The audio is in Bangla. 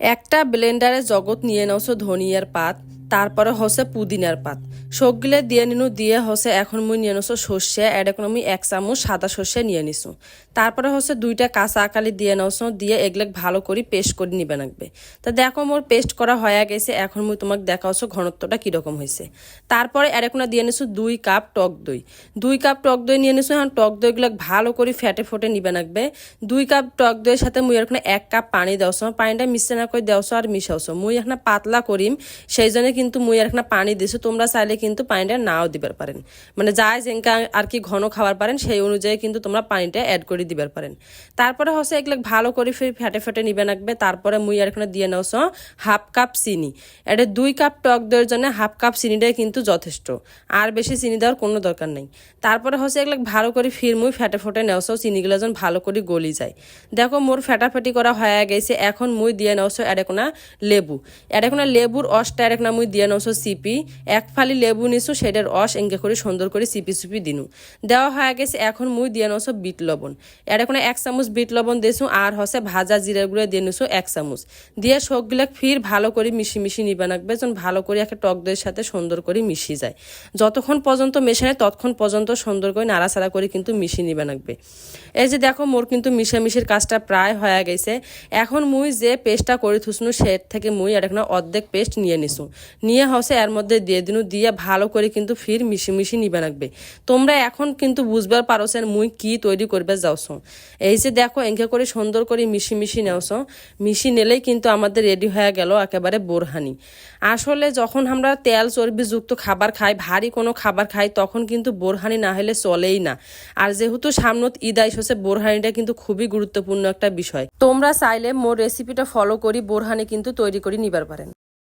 একটা ব্লেন্ডারে জগৎ নিয়ে নেওছো ধনিয়ার পাত। তারপরে হচ্ছে পুদিনার পাত। সবগুলো দিয়ে নিনু, দিয়ে হচ্ছে এখন মুই নিয়ে নিছো সর্ষে এখন আমি এক চামচ সাদা সর্ষে নিয়ে নিছো। তারপরে হচ্ছে দুইটা কাঁচা আকালি দিয়ে নাওছো, দিয়ে এগুলো ভালো করে পেস্ট করে নিবে লাগবে। তা দেখো মোর পেস্ট করা হয়ে গেছে, এখন মুই তোমাকে দেখাওছো ঘনত্বটা কীরকম হয়েছে তারপরে এখন দিয়ে নিছো দুই কাপ টক দই। দুই কাপ টক দই নিয়ে নিছো, এখন টক দইগুলো ভালো করে ফেটে ফোটে নিবে লাগবে। দুই কাপ টক দইয়ের সাথে মুই এখন এক কাপ পানি দেওছো, পানিটা মিশে না করে দেওছো আর মিশাওছো। মুই এখন পাতলা করিম, সেই জন্য কিন্তু মুই এখন পানি দিছো, তোমরা চাইলে কিন্তু পানিটা নাও দিবার পারেন। মানে যাই যেঙ্কা আর কি ঘন খাবার পারেন, সেই অনুযায়ী কিন্তু তোমরা পানিটা অ্যাড করে দিবার পারেন। তারপরে হচ্ছে এগুলো ভালো করে ফির ফেটে ফেটে নিবে লাগবে, তারপরে মুই আর এখানে দিয়ে নাওছ হাফ কাপ চিনি। এটা দুই কাপ টক দইয়ের জন্য হাফ কাপ চিনিটাই কিন্তু যথেষ্ট, আর বেশি চিনি দেওয়ার কোনো দরকার নেই। তারপরে হচ্ছে এগুলো ভালো করে ফির মুই ফেটে ফেটে নেওছ চিনিগুলো যেন ভালো করে গলি যায়। দেখো মোর ফেটাফেটি করা হয়ে গেছে, এখন মুই দিয়ে নেওছ এরেকোনা লেবু। এরেকোনা লেবুর অসটা এরেকোনা মুই দিয়ে নেওছ সিপি, এক ফালি লেবু নিছু, সেটার অস এঙ্গে করে সুন্দর করে সিপি সিপি দিনু। দেওয়া হয়ে গেছে এখন মুই দিয়ে নেওছ বিট লবণ। এরেকোনা এক চামচ বিট লবণ দিয়েছু আর হসে ভাজা জিরা গুঁড়ো দিয়ে নিছু এক চামচ। দিয়ে সবগুলো ফির ভালো করে মিশি মিশি নিবা রাখবে যেন ভালো করে একটা টক দইয়ের সাথে সুন্দর করে মিশি যায়। যতক্ষণ পর্যন্ত মেশায় ততক্ষণ পর্যন্ত সুন্দর করে নাড়াচাড়া করে কিন্তু মিশিয়ে নিবা রাখবে এই যে দেখো, মোর কিন্তু মিশামিশির কাজটা প্রায় হয়ে গেছে। এখন মুই যে পেস্টটা করে থুসনু সে থেকে মুই আর এখন অর্ধেক পেস্ট নিয়ে নিছু নিয়ে হসে এর মধ্যে দিয়ে দিনু, দিয়ে ভালো করে কিন্তু ফির মিশি মিশি নিবে রাখবে তোমরা এখন কিন্তু বুঝবার পারোস মুই কি তৈরি করবে যাওছ এই যে দেখো এঙ্কে করে সুন্দর করে মিশি মিশি নেওছ মিশি নিলেই কিন্তু আমাদের রেডি হয়ে গেল একেবারে বোরহানি। আসলে যখন আমরা তেল চর্বিযুক্ত খাবার খাই, ভারী কোনো খাবার খাই, তখন কিন্তু বোরহানি না হলে চলেই না। আর যেহেতু সামনত ঈদ আইস হচ্ছে বোরহানিটা কিন্তু খুবই গুরুত্বপূর্ণ একটা বিষয়। তোমরা চাইলে মোর রেসিপিটা ফলো করি, বোরহানি কিন্তু তৈরি করে নিবার পারেন।